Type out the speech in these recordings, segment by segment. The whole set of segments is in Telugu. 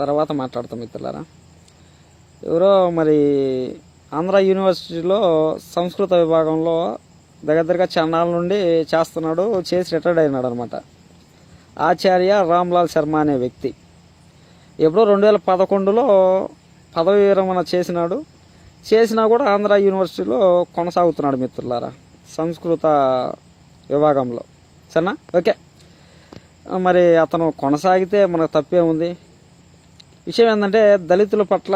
తర్వాత మాట్లాడతాం మిత్రులారా. ఎవరో మరి ఆంధ్ర యూనివర్సిటీలో సంస్కృత విభాగంలో దగ్గర దగ్గర చన్నాల నుండి చేస్తున్నాడు చేసి రిటైర్డ్ అయినాడు అనమాట ఆచార్య రామ్లాల్ శర్మ అనే వ్యక్తి. ఎప్పుడో రెండు వేల పదకొండులో పదవి విరమణ చేసినాడు. చేసినా కూడా ఆంధ్ర యూనివర్సిటీలో కొనసాగుతున్నాడు మిత్రులారా సంస్కృత విభాగంలో. సరేనా? ఓకే. మరి అతను కొనసాగితే మనకు తప్పే ఉంది విషయం ఏంటంటే దళితుల పట్ల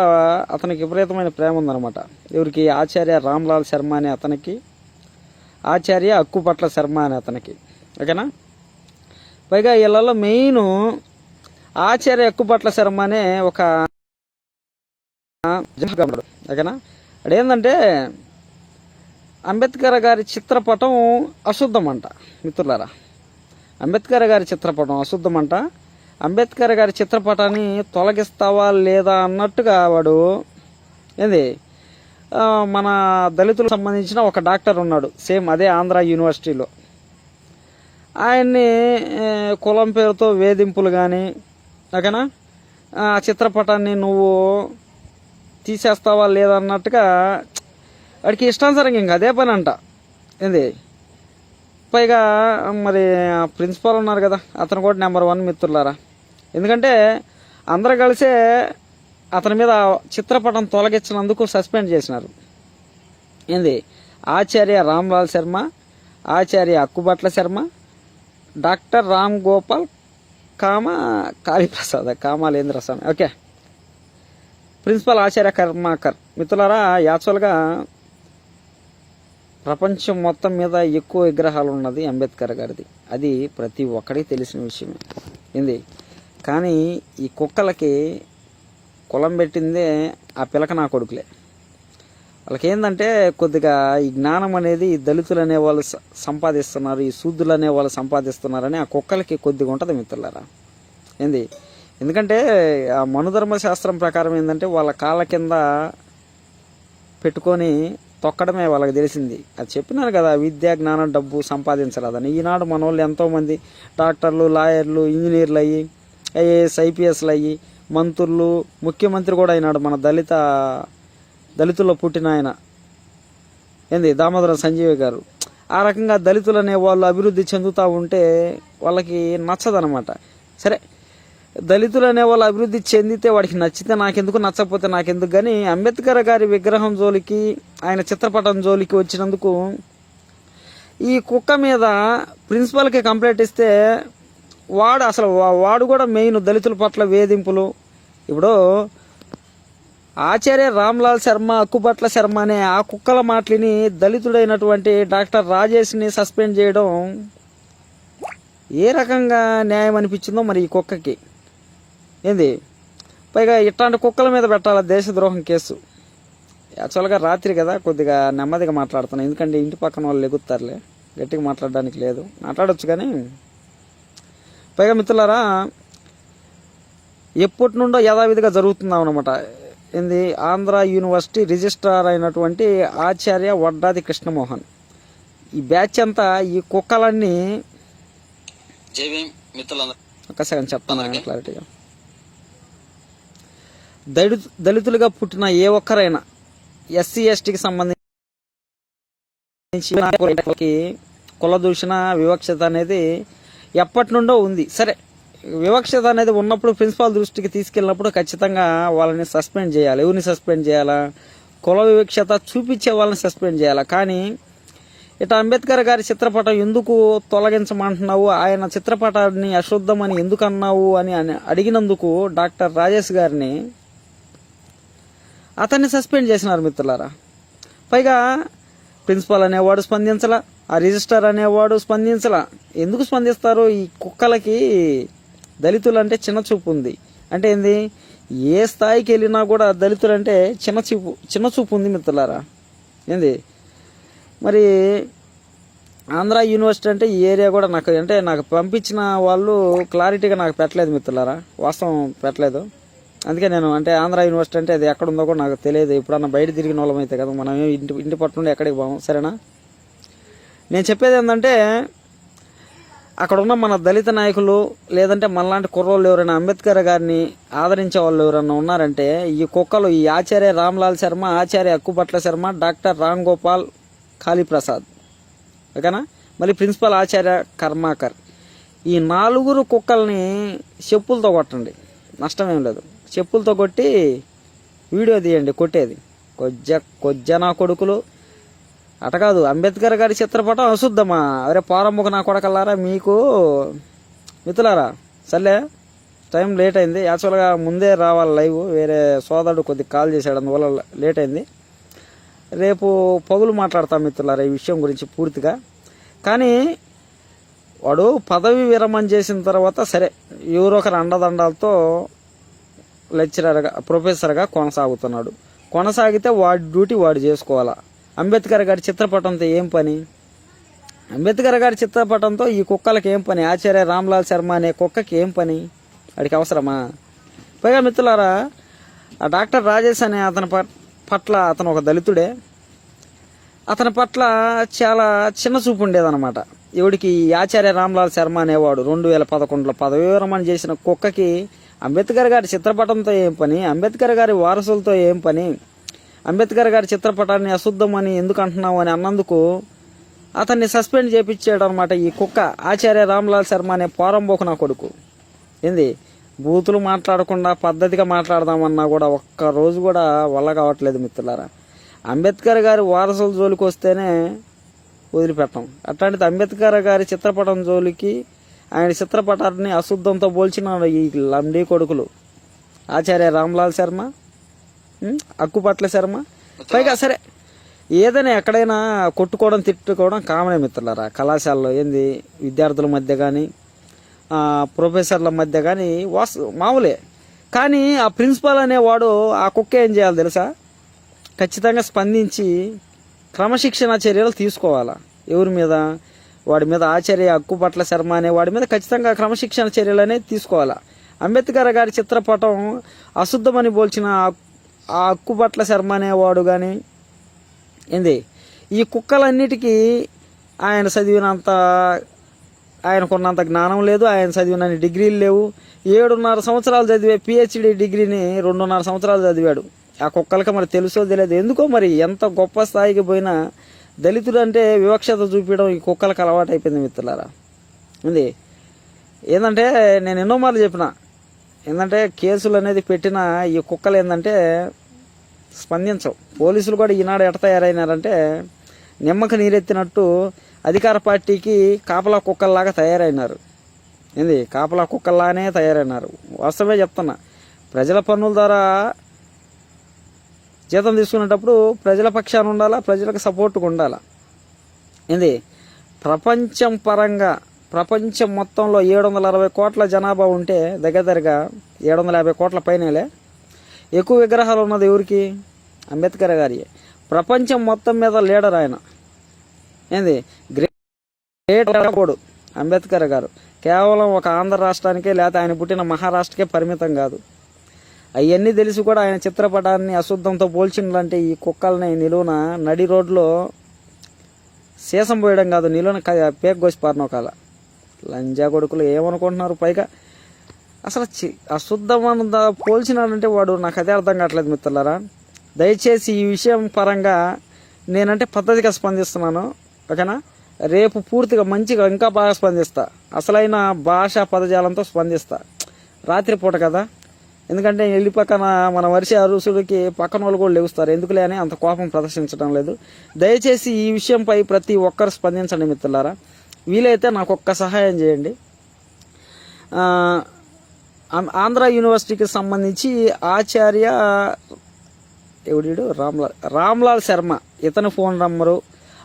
అతనికి విపరీతమైన ప్రేమ ఉందన్నమాట. ఎవరికి? ఆచార్య రామ్లాల్ శర్మ అనే అతనికి ఆచార్య అక్కుపట్ల శర్మ అనే అతనికి. ఓకేనా? పైగా వీళ్ళలో మెయిన్ ఆచార్య అక్కుపట్ల శర్మ అనే ఒక జనగణుడు ఓకేనా? అదేంటంటే అంబేద్కర్ గారి చిత్రపటం అశుద్ధం అంట మిత్రులారా. అంబేద్కర్ గారి చిత్రపటం అశుద్ధం అంట అంబేద్కర్ గారి చిత్రపటాన్ని తొలగిస్తావా లేదా అన్నట్టుగా వాడు ఏంది? మన దళితులకు సంబంధించిన ఒక డాక్టర్ ఉన్నాడు సేమ్ అదే ఆంధ్ర యూనివర్సిటీలో. ఆయన్ని కులం పేరుతో వేధింపులు కానీ ఓకేనా? ఆ చిత్రపటాన్ని నువ్వు తీసేస్తావా లేదా అన్నట్టుగా వాడికి ఇష్టానుసారంగా ఇంకా అదే పని అంట. ఏంది? పైగా మరి ప్రిన్సిపాల్ ఉన్నారు కదా అతను కూడా నెంబర్ వన్ మిత్రులారా. ఎందుకంటే అందరు కలిసే అతని మీద చిత్రపటం తొలగించినందుకు సస్పెండ్ చేసినారు. ఏంది? ఆచార్య రామ్లాల్ శర్మ ఆచార్య అక్కుబట్ల శర్మ డాక్టర్ రామ్ గోపాల్ కామ కాళీప్రసాద్ కామాలేంద్ర స్వామి. ఓకే. ప్రిన్సిపల్ ఆచార్య కర్మాకర్. మిత్రులారా యాక్చువల్గా ప్రపంచం మొత్తం మీద ఎక్కువ విగ్రహాలు ఉన్నది అంబేద్కర్ గారిది. అది ప్రతి ఒక్కడికి తెలిసిన విషయమే. ఏంది? కానీ ఈ కుక్కలకి కులం పెట్టిందే ఆ పిలక నా కొడుకులే. వాళ్ళకి ఏంటంటే కొద్దిగా ఈ జ్ఞానం అనేది ఈ దళితులు అనే వాళ్ళు సంపాదిస్తున్నారు ఈ శూద్రులు అనే వాళ్ళు సంపాదిస్తున్నారని ఆ కుక్కలకి కొద్దిగా ఉంటుంది మిత్రులారా. ఏంది? ఎందుకంటే ఆ మనుధర్మ శాస్త్రం ప్రకారం ఏంటంటే వాళ్ళ కాళ్ళ కింద పెట్టుకొని తొక్కడమే వాళ్ళకి తెలిసింది. అది చెప్పినారు కదా విద్య జ్ఞానం డబ్బు సంపాదించరాదని. ఈనాడు మన వాళ్ళు ఎంతోమంది డాక్టర్లు లాయర్లు ఇంజనీర్లు అయ్యి ఐఏఎస్ ఐపీఎస్లు అయ్యి మంత్రులు ముఖ్యమంత్రి కూడా అయినాడు మన దళిత దళితుల్లో పుట్టిన ఆయన. ఏంది? దామోదరం సంజీవి గారు. ఆ రకంగా దళితులు అనే వాళ్ళు అభివృద్ధి చెందుతూ ఉంటే వాళ్ళకి నచ్చదనమాట. సరే దళితులు అనే వాళ్ళు అభివృద్ధి చెందితే వాడికి నచ్చితే నాకెందుకు నచ్చకపోతే నాకెందుకు? కానీ అంబేద్కర్ గారి విగ్రహం జోలికి ఆయన చిత్రపటం జోలికి వచ్చినందుకు ఈ కుక్క మీద ప్రిన్సిపల్కి కంప్లైంట్ ఇస్తే వాడు అసలు వాడు కూడా మెయిన్ దళితుల పట్ల వేధింపులు. ఇప్పుడు ఆచార్య రామ్లాల్ శర్మ అక్కుపట్ల శర్మ అనే ఆ కుక్కల మాటలిని దళితుడైనటువంటి డాక్టర్ రాజేష్ని సస్పెండ్ చేయడం ఏ రకంగా న్యాయం అనిపించిందో మరి ఈ కుక్కకి. ఏంది? పైగా ఇట్లాంటి కుక్కల మీద పెట్టాల దేశద్రోహం కేసు? యాక్చువల్గా రాత్రి కదా కొద్దిగా నెమ్మదిగా మాట్లాడుతున్నాను ఎందుకంటే ఇంటి పక్కన వాళ్ళు ఎగుతారులే గట్టిగా మాట్లాడడానికి లేదు. మాట్లాడొచ్చు కానీ పైగా మిత్రులారా ఎప్పటి నుండో యథావిధిగా జరుగుతున్నాం అనమాట ఏంది? ఆంధ్ర యూనివర్సిటీ రిజిస్ట్రార్ అయినటువంటి ఆచార్య వడ్డాది కృష్ణమోహన్. ఈ బ్యాచ్ అంతా ఈ కుక్కలన్నీ జై భీమ్ మిత్రులందరూ. ఒక సెకండ్ చెప్తాను క్లారిటీగా. దళితు దళితులుగా పుట్టిన ఏ ఒక్కరైనా ఎస్సీ ఎస్టీకి సంబంధించి కుల దూషణ వివక్షత అనేది ఎప్పటి నుండో ఉంది. సరే వివక్షత అనేది ఉన్నప్పుడు ప్రిన్సిపాల్ దృష్టికి తీసుకెళ్ళినప్పుడు ఖచ్చితంగా వాళ్ళని సస్పెండ్ చేయాలి. ఎవరిని సస్పెండ్ చేయాలా? కుల వివక్షత చూపించే వాళ్ళని సస్పెండ్ చేయాలా? కానీ ఇట్లా అంబేద్కర్ గారి చిత్రపటం ఎందుకు తొలగించమంటున్నావు? ఆయన చిత్రపటాన్ని అశుద్ధమని ఎందుకు అన్నావు అని అడిగినందుకు డాక్టర్ రాజేష్ గారిని అతన్ని సస్పెండ్ చేసినారు మిత్రులారా. పైగా ప్రిన్సిపాల్ అనేవాడు స్పందించలా ఆ రిజిస్టర్ అనేవాడు స్పందించలా. ఎందుకు స్పందిస్తారు ఈ కుక్కలకి దళితులు అంటే చిన్న చూపు ఉంది. అంటే ఏంది? ఏ స్థాయికి వెళ్ళినా కూడా దళితులు అంటే చిన్న చూపు చిన్న చూపు ఉంది మిత్రులారా. ఏంది? మరి ఆంధ్ర యూనివర్సిటీ అంటే ఈ ఏరియా కూడా నాకు అంటే నాకు పంపించిన వాళ్ళు క్లారిటీగా నాకు పెట్టలేదు మిత్రులారా. వాస్తవం పెట్టలేదు. అందుకే నేను అంటే ఆంధ్ర యూనివర్సిటీ అంటే అది ఎక్కడ ఉందో కూడా నాకు తెలియదు. ఎప్పుడన్నా బయట తిరిగిన వాళ్ళం అయితే కదా మనం ఇంటి ఇంటి పట్టు నుండి ఎక్కడికి పోము సరేనా? నేను చెప్పేది ఏంటంటే అక్కడ ఉన్న మన దళిత నాయకులు లేదంటే మనలాంటి కుర్రోళ్ళు ఎవరైనా అంబేద్కర్ గారిని ఆదరించే వాళ్ళు ఎవరైనా ఉన్నారంటే ఈ కుక్కలు ఈ ఆచార్య రామ్లాల్ శర్మ ఆచార్య అక్కుపట్ల శర్మ డాక్టర్ రామ్ గోపాల్ కాళీప్రసాద్. ఓకేనా? మళ్ళీ ప్రిన్సిపల్ ఆచార్య కర్మాకర్. ఈ నాలుగురు కుక్కల్ని చెప్పులతో కొట్టండి. నష్టం ఏం లేదు. చెప్పులతో కొట్టి వీడియో తీయండి కొట్టేది. కొజ్జ కొజ్జ నా కొడుకులు. అట కాదు అంబేద్కర్ గారి చిత్రపటం అశుద్ధమా? అరే పారమ్మకు నా కొడకల్లారా? మీకు మిత్రులారా సర్లే టైం లేట్ అయింది. యాక్చువల్గా ముందే రావాలి లైవ్. వేరే సోదరుడు కొద్దిగా కాల్ చేశాడు అందువల్ల లేట్ అయింది. రేపు పగులు మాట్లాడతాం మిత్రులారా ఈ విషయం గురించి పూర్తిగా. కానీ వాడు పదవి విరమణ చేసిన తర్వాత సరే ఎవరో ఒకరు అండదండాలతో లెక్చరర్గా ప్రొఫెసర్గా కొనసాగుతున్నాడు. కొనసాగితే వాడి డ్యూటీ వాడు చేసుకోవాలా? అంబేద్కర్ గారి చిత్రపటంతో ఏం పని? అంబేద్కర్ గారి చిత్రపటంతో ఈ కుక్కలకి ఏం పని? ఆచార్య రామ్లాల్ శర్మ అనే కుక్కకి ఏం పని? వాడికి అవసరమా? పైగా మిత్రులారా ఆ డాక్టర్ రాజేష్ అనే అతని పట్- పట్ల అతను ఒక దళితుడే. అతని పట్ల చాలా చిన్న చూపు ఉండేదన్నమాట. ఎవడికి ఈ ఆచార్య రామ్లాల్ శర్మ అనేవాడు రెండు వేల పదకొండులో పదవి విరమణ చేసిన కుక్కకి అంబేద్కర్ గారి చిత్రపటంతో ఏం పని? అంబేద్కర్ గారి వారసులతో ఏం పని? అంబేద్కర్ గారి చిత్రపటాన్ని అశుద్ధమని ఎందుకు అంటున్నావు అని అన్నందుకు అతన్ని సస్పెండ్ చేపించాడు అనమాట ఈ కుక్క ఆచార్య రామ్లాల్ శర్మ అనే పోరంబోకు నా కొడుకు. ఏంది? బూతులు మాట్లాడకుండా పద్ధతిగా మాట్లాడదామన్నా కూడా ఒక్క రోజు కూడా వల్ల కావట్లేదు మిత్రులారా. అంబేద్కర్ గారి వారసుల జోలికి వస్తేనే వదిలిపెట్టాం. అట్లాంటిది అంబేద్కర్ గారి చిత్రపటం జోలికి ఆయన చిత్రపటాన్ని అశుద్ధంతో పోల్చిన ఈ లండీ కొడుకులు. ఆచార్య రామ్లాల్ శర్మ అక్కుపట్ల శర్మ. పైగా సరే ఏదైనా ఎక్కడైనా కొట్టుకోవడం తిట్టుకోవడం కామనే మిత్రులారా. కళాశాలలో ఏంది విద్యార్థుల మధ్య కానీ ప్రొఫెసర్ల మధ్య కానీ వాస్ మామూలే. కానీ ఆ ప్రిన్సిపాల్ అనేవాడు ఆ కుక్క ఏం చేయాలి తెలుసా? ఖచ్చితంగా స్పందించి క్రమశిక్షణ చర్యలు తీసుకోవాలా. ఎవరి మీద? వాడి మీద ఆచార్య అక్కుపట్ల శర్మ అనే వాడి మీద ఖచ్చితంగా క్రమశిక్షణ చర్యలు అనేది తీసుకోవాలా. అంబేద్కర్ గారి చిత్రపటం అశుద్ధమని పోల్చిన ఆ- హక్కు పట్ల శర్మ అనేవాడు కానీ ఏంది? ఈ కుక్కలన్నిటికీ ఆయన చదివినంత ఆయనకున్నంత జ్ఞానం లేదు ఆయన చదివిన డిగ్రీలు లేవు. ఏడున్నర సంవత్సరాలు చదివే పిహెచ్డి డిగ్రీని రెండున్నర సంవత్సరాలు చదివాడు. ఆ కుక్కలకి మరి తెలుసో తెలియదు. ఎందుకో మరి ఎంత గొప్ప స్థాయికి పోయినా దళితుడు అంటే వివక్షత చూపించడం ఈ కుక్కలకు అలవాటు అయిపోయింది మిత్రులారా. ఉంది. ఏంటంటే నేను ఎన్నో మార్లు చెప్పిన ఏంటంటే కేసులు అనేది పెట్టిన ఈ కుక్కలు ఏంటంటే స్పందించవు. పోలీసులు కూడా ఈనాడు ఎట తయారైనారంటే నిమ్మక నీరెత్తినట్టు అధికార పార్టీకి కాపలా కుక్కల్లాగా తయారైనారు. ఏంది? కాపలా కుక్కల్లానే తయారైనారు. వాస్తవమే చెప్తున్నా. ప్రజల పన్నుల ద్వారా జీతం తీసుకునేటప్పుడు ప్రజల పక్షాన ఉండాలా ప్రజలకు సపోర్ట్గా ఉండాలా? ఏంది? ప్రపంచం పరంగా ప్రపంచం మొత్తంలో ఏడు వందల అరవై కోట్ల జనాభా ఉంటే దగ్గర దగ్గరగా ఏడు వందల యాభై కోట్ల పైనలే. ఎక్కువ విగ్రహాలు ఉన్నది ఎవరికి? అంబేద్కర్ గారి. ప్రపంచం మొత్తం మీద లీడర్ ఆయన. ఏంది? గ్రేట్ కోడు అంబేద్కర్ గారు. కేవలం ఒక ఆంధ్ర రాష్ట్రానికే లేకపోతే ఆయన పుట్టిన మహారాష్ట్రకే పరిమితం కాదు. అవన్నీ తెలిసి కూడా ఆయన చిత్రపటాన్ని అశుద్ధంతో పోల్చిందంటే ఈ కుక్కల్ని నిలువున నడి రోడ్లో సీసం పోయడం కాదు నిలువున క- పేక్ కోసి పారినోకాల లంజా కొడుకులు ఏమనుకుంటున్నారు పైగా? అసలు అశుద్ధం పోల్చినాడంటే వాడు నాకు అదే అర్థం కావట్లేదు మిత్రులారా. దయచేసి ఈ విషయం పరంగా నేనంటే పద్ధతిగా స్పందిస్తున్నాను ఓకేనా? రేపు పూర్తిగా మంచిగా ఇంకా బాగా స్పందిస్తా. అసలైన భాషా పదజాలంతో స్పందిస్తా. రాత్రిపూట కదా? ఎందుకంటే వెళ్ళి పక్కన మన వరిసే అరుసుడికి పక్కన వాళ్ళు కూడా లెగుస్తారు ఎందుకులే అని అంత కోపం ప్రదర్శించడం లేదు. దయచేసి ఈ విషయంపై ప్రతి ఒక్కరు స్పందించండి మిత్రులారా. వీలైతే నాకు ఒక్క సహాయం చేయండి. ఆం- ఆంధ్ర యూనివర్సిటీకి సంబంధించి ఆచార్య ఎవడీడు రామ్లాల్ రామ్లాల్ శర్మ. ఇతని ఫోన్ నెంబరు.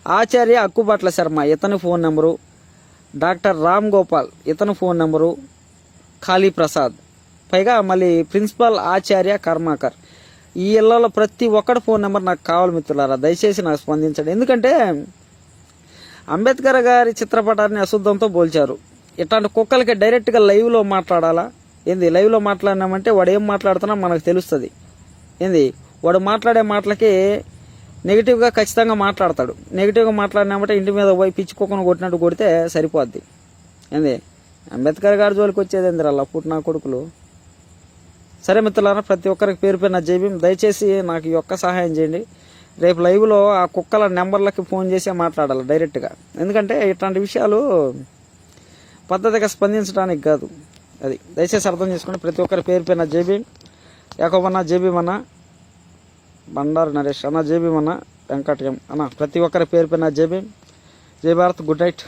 ఆచార్య అక్కుబాట్ల శర్మ. ఇతని phone number. Doctor Ram Gopal. ఇతని ఫోన్ నెంబరు. ఖాళీ ప్రసాద్. పైగా మళ్ళీ ప్రిన్సిపల్ ఆచార్య కర్మాకర్. ఈ ఇళ్ళలో ప్రతి ఒక్కటి ఫోన్ నెంబర్ నాకు కావాలి మిత్రులారా దయచేసి నాకు స్పందించండి. ఎందుకంటే అంబేద్కర్ గారి చిత్రపటాన్ని అశుద్ధంతో పోల్చారు. ఇట్లాంటి కుక్కలకి డైరెక్ట్గా లైవ్లో మాట్లాడాలా? ఏంది లైవ్లో మాట్లాడినామంటే వాడు ఏం మాట్లాడుతున్నా మనకు తెలుస్తుంది. ఏంది వాడు మాట్లాడే మాటలకి నెగిటివ్గా ఖచ్చితంగా మాట్లాడతాడు. నెగిటివ్గా మాట్లాడినామంటే ఇంటి మీద పోయి పిచ్చి కుక్కను కొట్టినట్టు కొడితే సరిపోద్ది. ఏంది అంబేద్కర్ గారి జోలికి వచ్చేది ఎందుకు అలా పుట్టిన కొడుకులు? సరే మిత్రులారా ప్రతి ఒక్కరికి పేరు పేరు నా దయచేసి నాకు ఈ ఒక్క సహాయం చేయండి. రేపు లైవ్లో ఆ కుక్కల నెంబర్లకి ఫోన్ చేసి మాట్లాడాలి డైరెక్ట్గా ఎందుకంటే ఇట్లాంటి విషయాలు పద్ధతిగా స్పందించడానికి కాదు. అది దయచేసి అర్థం చేసుకోండి ప్రతి ఒక్కరి పేరు పేరు నా జేబీం యాకోబన్న జేబీం అన్న. బండారు నరేష్ అన్న జేబీ అన్న. వెంకటయం అన్న. ప్రతి ఒక్కరి పేరు పేరు నా జేబీం జై భారత్ గుడ్ నైట్.